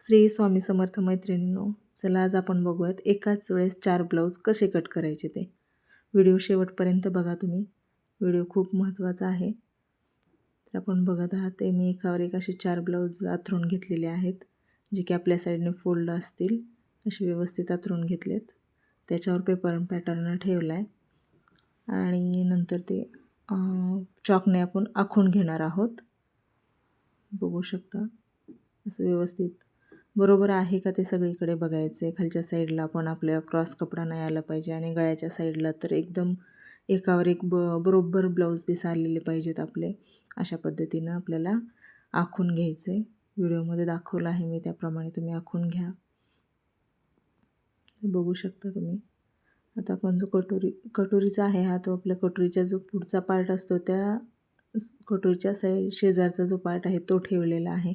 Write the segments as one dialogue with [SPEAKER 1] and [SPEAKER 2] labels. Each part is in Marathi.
[SPEAKER 1] श्री स्वामी समर्थ मैत्रिणींनो चला आज आपण बघूयात एकाच वेळेस चार ब्लाऊज कसे कट करायचे ते. व्हिडिओ शेवटपर्यंत बघा तुम्ही. व्हिडिओ खूप महत्त्वाचा आहे. तर आपण बघत आहात ते मी एकावर एक असे चार ब्लाऊज आथरून घेतलेले आहेत जे की आपल्या साईडने फोल्ड असतील असे व्यवस्थित आथरून घेतलेत. त्याच्यावर पेपर पॅटर्न ठेवला आहे आणि नंतर ते चॉकने आपण आखून घेणार आहोत. बघू शकता. असं व्यवस्थित बरोबर आहे का ते सगळीकडे बघायचं आहे खालच्या साईडला पण आपल्या क्रॉस कपडा नाही आला पाहिजे आणि गळ्याच्या साईडला तर एकदम एकावर एक ब बरोबर ब्लाऊज पीस आलेले पाहिजेत आपले. अशा पद्धतीनं आपल्याला आखून घ्यायचं आहे व्हिडिओमध्ये दाखवलं आहे मी त्याप्रमाणे तुम्ही आखून घ्या. बघू शकता तुम्ही. आता आपण जो कटोरी कटोरीचा आहे हा तो आपल्या कटोरीचा जो पुढचा पार्ट असतो त्या कटोरीच्या साईड शेजारचा जो पार्ट आहे तो ठेवलेला आहे.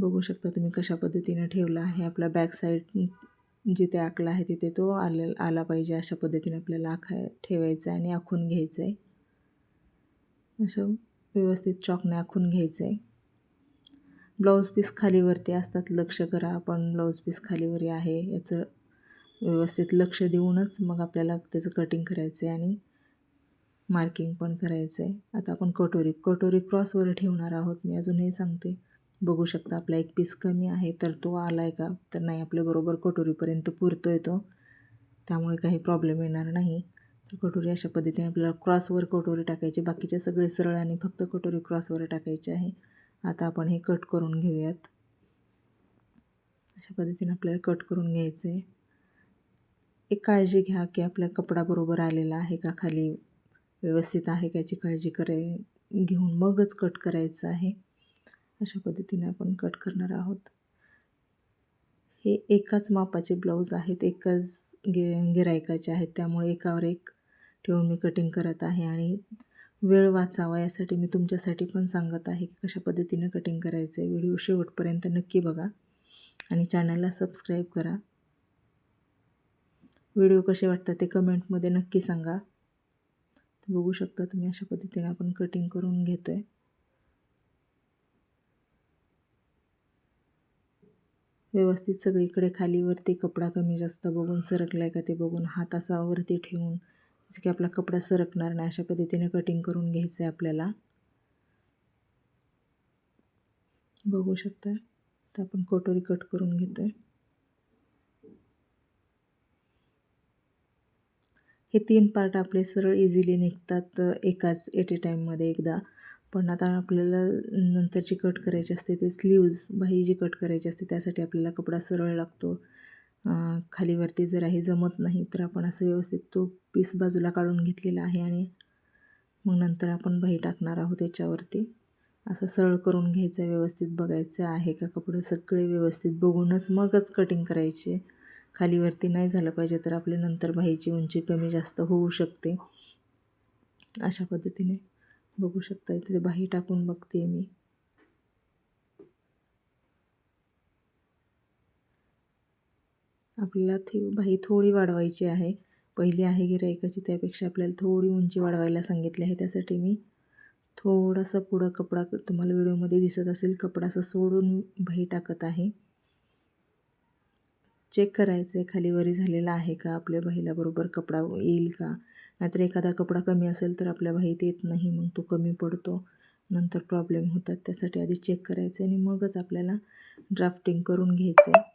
[SPEAKER 1] बघू शकता तुम्ही कशा पद्धतीने ठेवला आहे. आपला बॅक साईड जिथे आखला आहे तिथे तो आले आला पाहिजे अशा पद्धतीने आपल्याला आखा ठेवायचं आहे आणि आखून घ्यायचं आहे. असं व्यवस्थित चॉकने आखून घ्यायचं आहे. ब्लाऊज पीस खालीवरती असतात लक्ष करा. आपण ब्लाऊज पीस खालीवरी आहे. याचं व्यवस्थित लक्ष देऊनच मग आपल्याला त्याचं कटिंग करायचं आहे आणि मार्किंग पण करायचं आहे. आता आपण कटोरी कटोरी क्रॉसवर ठेवणार आहोत. मी अजूनही सांगते. बघू शकता आपला एक पीस कमी आहे तर तो आला आहे का? तर नाही आपल्याबरोबर कटोरीपर्यंत पुरतो येतो त्यामुळे काही प्रॉब्लेम येणार नाही. तर कटोरी अशा पद्धतीने आपल्याला क्रॉसवर कटोरी टाकायची. बाकीचे सगळे सरळ आणि फक्त कटोरी क्रॉसवर टाकायचे आहे. आता आपण हे कट करून घेऊयात. अशा पद्धतीने आपल्याला कट करून घ्यायचं आहे एक काळजी घ्या की आपला कपडा बरोबर आलेला आहे का खाली व्यवस्थित आहे का याची काळजी कराय घेऊन मगच कट करायचं आहे. अशा पद्धतीने आपण कट करणार आहोत. हे एकाच मापाचे ब्लाऊज आहेत एकाच गे गिरायकाचे आहेत. त्यामुळे एकावर एक ठेवून मी कटिंग करत आहे आणि वेळ वाचावा यासाठी मी तुमच्यासाठी पण सांगत आहे की कशा पद्धतीनं कटिंग करायचं आहे व्हिडिओ शेवटपर्यंत नक्की बघा आणि चॅनलला सबस्क्राईब करा. व्हिडिओ कसे वाटतात ते कमेंटमध्ये नक्की सांगा. बघू शकता तुम्ही अशा पद्धतीने आपण कटिंग करून घेतो आहे व्यवस्थित सगळीकडे खालीवरती कपडा कमी जास्त बघून सरकला आहे का ते बघून हात असा वरती ठेवून जे की आपला कपडा सरकणार नाही अशा पद्धतीने कटिंग करून घ्यायचं आहे आपल्याला. बघू शकता तर आपण कटोरी कट करून घेतो आहे हे तीन पार्ट आपले सरळ इझिली निघतात एकाच एट ए टाईममध्ये एकदा. पण आता आपल्याला नंतरची कट करायची असते ते स्लीव्ज बाही जी कट करायची असते त्यासाठी आपल्याला कपडा सरळ लागतो. खालीवरती जर आहे जमत नाही तर आपण असं व्यवस्थित तो पीस बाजूला काढून घेतलेला आहे आणि मग नंतर आपण बाही टाकणार आहोत त्याच्यावरती. असं सरळ करून घ्यायचं व्यवस्थित बघायचं आहे का कपडे सगळे व्यवस्थित बघूनच मगच कटिंग करायचे. खालीवरती नाही झालं पाहिजे तर आपले नंतर बाहीची उंची कमी जास्त होऊ शकते. अशा पद्धतीने. बघू शकता इथे बाही टाकून बघते मी. आपल्याला ती बाही थोडी वाढवायची आहे. पहिली आहे गिरायकाची त्यापेक्षा आपल्याला थोडी उंची वाढवायला सांगितली आहे त्यासाठी मी थोडासा पुढं कपडा तुम्हाला व्हिडिओमध्ये दिसत असेल कपडा असं सोडून बाही टाकत आहे. चेक करायचं आहे खालीवरी झालेला आहे का आपल्या बाहीला बरोबर कपडा येईल का? नाहीतर एखादा कपडा कमी असेल तर आपल्या बाहीत येत नाही मग तो कमी पडतो. नंतर प्रॉब्लेम होतात. त्यासाठी आधी चेक करायचं आणि मगच आपल्याला ड्राफ्टिंग करून घ्यायचं आहे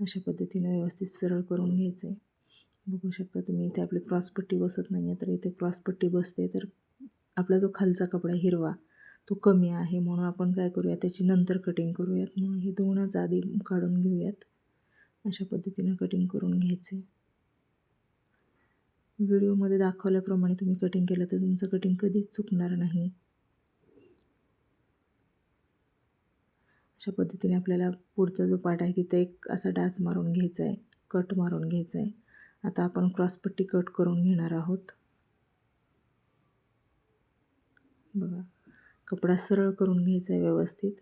[SPEAKER 1] अशा पद्धतीने व्यवस्थित सरळ करून घ्यायचं आहे बघू शकता तुम्ही इथे आपली क्रॉसपट्टी बसत नाही आहे तर इथे क्रॉसपट्टी बसते तर आपला जो खालचा कपडा हिरवा तो कमी आहे. म्हणून आपण काय करूया त्याची नंतर कटिंग करूयात. म्हणून हे दोनच आधी काढून घेऊयात. अशा पद्धतीनं कटिंग करून घ्यायचे व्हिडिओमध्ये दाखवल्याप्रमाणे तुम्ही कटिंग केलं तर तुमचं कटिंग कधीच चुकणार नाही. अशा पद्धतीने आपल्याला पुढचा जो पार्ट आहे तिथे एक असा डास मारून घ्यायचा आहे कट मारून घ्यायचा आहे आता आपण क्रॉसपट्टी कट करून घेणार आहोत. बघा कपडा सरळ करून घ्यायचा आहे व्यवस्थित.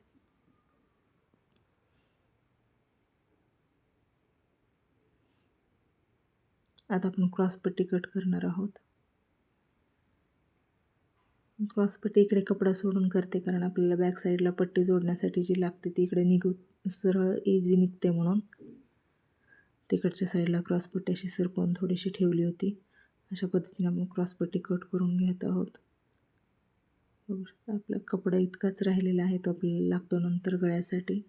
[SPEAKER 1] आता आपण क्रॉसपट्टी कट करणार आहोत. क्रॉसपट्टी इकडे कपडा सोडून करते कारण आपल्याला बॅक साईडला पट्टी जोडण्यासाठी जी लागते ती इकडे निघू सरळ इझी निघते म्हणून. तिकडच्या साईडला क्रॉसपट्टी अशी सरकवून थोडीशी ठेवली होती. अशा पद्धतीने आपण क्रॉसपट्टी कट करून घेत आहोत. बघू शकता आपला कपडा इतकाच राहिलेला आहे तो आपल्याला लागतो नंतर गळ्यासाठी.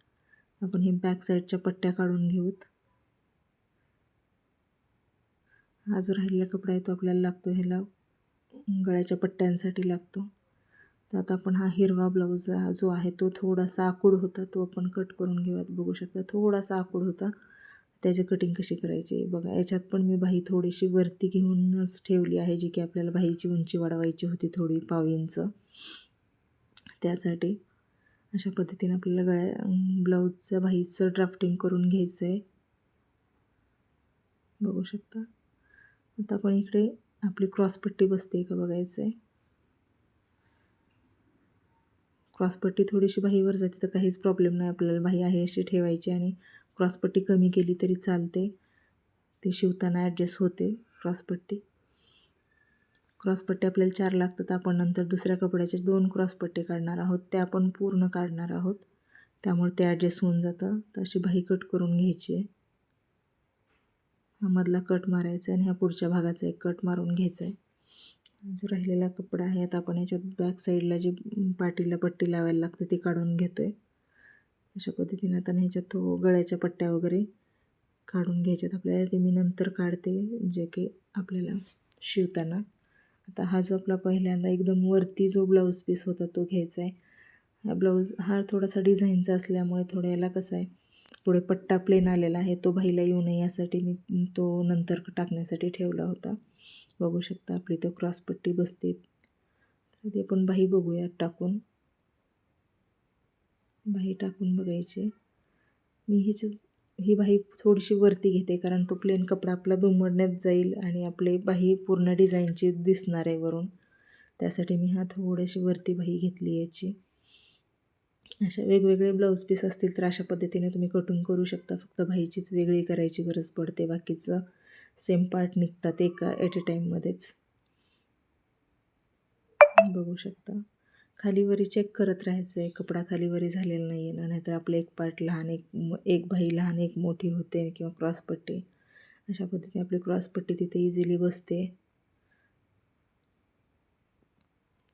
[SPEAKER 1] आपण ही बॅक साईडच्या पट्ट्या काढून घेऊत. हा जो राहिलेला कपडा आहे तो आपल्याला लागतो ह्याला गळ्याच्या पट्ट्यांसाठी लागतो. तर आता आपण हा हिरवा ब्लाऊज हा जो आहे तो थोडासा आकूड होता तो आपण कट करून घेऊयात. बघू शकता थोडासा आकूड होता. त्याची कटिंग कशी करायची? बघा याच्यात पण मी बाही थोडीशी वरती घेऊनच ठेवली आहे जी की आपल्याला बाहीची उंची वाढवायची होती थोडी पावींच. त्यासाठी अशा पद्धतीने आपल्याला गळ्या ब्लाऊजचं बाहीचं ड्राफ्टिंग करून घ्यायचं आहे बघू शकता. आता आपण इकडे आपली क्रॉसपट्टी बसते का बघायचं आहे क्रॉसपट्टी थोडीशी बाहीवर जाते तर काहीच प्रॉब्लेम नाही. आपल्याला बाही आहे अशी ठेवायची आणि क्रॉसपट्टी कमी केली तरी चालते. ते शिवताना ॲडजस्ट होते क्रॉसपट्टी क्रॉसपट्टी आपल्याला चार लागतात आपण नंतर दुसऱ्या कपड्याचे दोन क्रॉसपट्टी काढणार आहोत. त्या आपण पूर्ण काढणार आहोत. त्यामुळे ते ॲडजस्ट होऊन जातं. तर अशी बाही कट करून घ्यायची आहे. हा मधला कट मारायचा आहे आणि ह्या पुढच्या भागाचा एक कट मारून घ्यायचा आहे जो राहिलेला कपडा आहे आता आपण याच्यात बॅक साईडला जी पाटीला पट्टी लावायला लागते ती काढून घेतो आहे अशा पद्धतीने आता ह्याच्यात तो गळ्याच्या पट्ट्या वगैरे काढून घ्यायच्यात. आपल्याला ते मी नंतर काढते जे की आपल्याला शिवताना. आता हा जो आपला पहिल्यांदा एकदम वरती जो ब्लाऊज पीस होता तो घ्यायचा आहे हा ब्लाऊज हा थोडासा डिझाईनचा असल्यामुळे थोड्या याला कसा आहे पुढे पट्टा प्लेन आलेला आहे. तो भाईला येऊ नये यासाठी मी तो नंतर टाकण्यासाठी ठेवला होता. बघू शकता आपली तो क्रॉसपट्टी बसते. तर ते पण बाही बघूयात टाकून. बाही टाकून बघायची. मी ह्याची ही बाही थोडीशी वरती घेते कारण तो प्लेन कपडा आपला दुमडण्यात जाईल आणि आपले बाही पूर्ण डिझाईनची दिसणार आहे वरून. त्यासाठी मी हा थोडीशी वरती बाही घेतली याची. अशा वेगवेगळे ब्लाऊज पीस असतील तर अशा पद्धतीने तुम्ही कटिंग करू शकता. फक्त भाईचीच वेगळी करायची गरज पडते. बाकीचं सेम पार्ट निघतात एका ॲट ए टाईममध्येच बघू शकता. खालीवरी चेक करत राहायचं आहे कपडा खालीवरी झालेला नाही आहे ना. नाहीतर आपलं एक पार्ट लहान एक एक भाई लहान एक मोठी होते किंवा क्रॉसपट्टी अशा पद्धतीने आपली क्रॉसपट्टी तिथे इझिली बसते.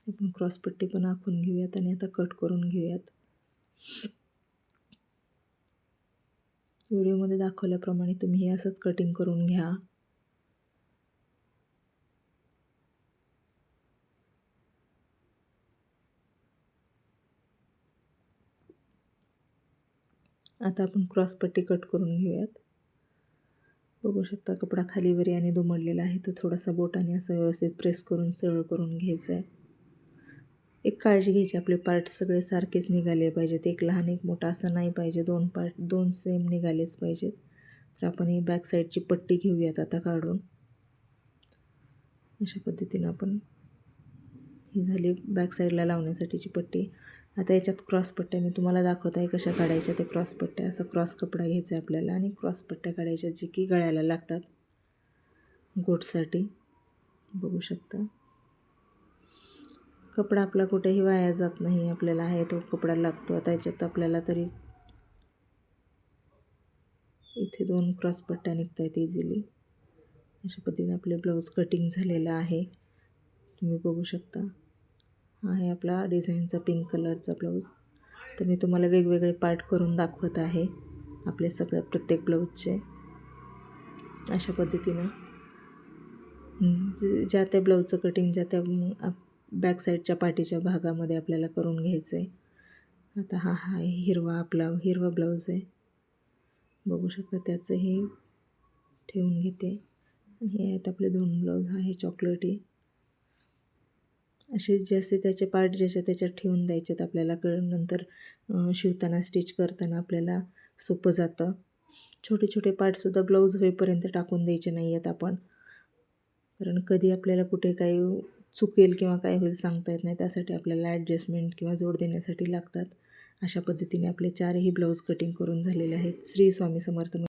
[SPEAKER 1] आपण क्रॉसपट्टी पण आखून घेऊयात आणि आता कट करून घेऊयात. व्हिडिओमध्ये दाखवल्याप्रमाणे तुम्ही हे असंच कटिंग करून घ्या. आता आपण क्रॉसपट्टी कट करून घेऊयात. बघू शकता कपडा खालीवरी आणि दुमडलेला आहे. तो थोडासा बोटाने असं व्यवस्थित प्रेस करून सरळ करून घ्यायचा आहे. एक काळजी घ्यायची आपले पार्ट सगळे सारखेच निघाले पाहिजेत. एक लहान एक मोठा असं नाही पाहिजे. दोन पार्ट दोन सेम निघालेच पाहिजेत. तर आपण ही बॅक साईडची पट्टी घेऊयात आता काढून. अशा पद्धतीनं आपण ही झाली बॅक साईडला लावण्यासाठीची पट्टी. आता याच्यात क्रॉस पट्ट्या मी तुम्हाला दाखवत आहे कशा काढायच्या. ते क्रॉस पट्ट्या असं क्रॉस कपडा घ्यायचा आहे आपल्याला आणि क्रॉस पट्ट्या काढायच्या जे की गळ्याला लागतात. गोटसाठी बघू शकता. कपडा आपला कुठेही वाया जात नाही. आपल्याला आहे तो कपडा लागतो. आता याच्यात आपल्याला तरी इथे दोन क्रॉस पट्ट्या निघत आहेत इझिली अशा पद्धतीने आपले ब्लाऊज कटिंग झालेलं आहे. तुम्ही बघू शकता. हा आहे आपला डिझाईनचा पिंक कलरचा ब्लाऊज. तर मी तुम्हाला वेगवेगळे पार्ट करून दाखवत आहे. आपले सगळ्या प्रत्येक ब्लाऊजचे. अशा पद्धतीनं ज्या त्या ब्लाऊजचं कटिंग ज्या त्या बॅक साईडच्या पाठीच्या भागामध्ये आपल्याला करून घ्यायचं आहे आता हा हा हिरवा आपला हिरवा ब्लाऊज आहे. बघू शकता त्याचंही ठेवून घेते. आणि हे आहेत आपले दोन ब्लाऊज. हा हे चॉकलेटी. असे जसे त्याचे पार्ट जसे त्याच्यात ठेवून द्यायचेत आपल्याला. क नंतर शिवताना स्टिच करताना आपल्याला सोपं जातं. छोटे छोटे पार्टसुद्धा ब्लाऊज होईपर्यंत टाकून द्यायचे नाही आहेत आपण. कारण कधी आपल्याला कुठे काही चुकेल किंवा काय होईल सांगता येत नाही. त्यासाठी आपल्याला ॲडजस्टमेंट किंवा जोड देण्यासाठी लागतात. अशा पद्धतीने आपले चारही ब्लाऊज कटिंग करून झालेले आहेत. श्री स्वामी समर्थ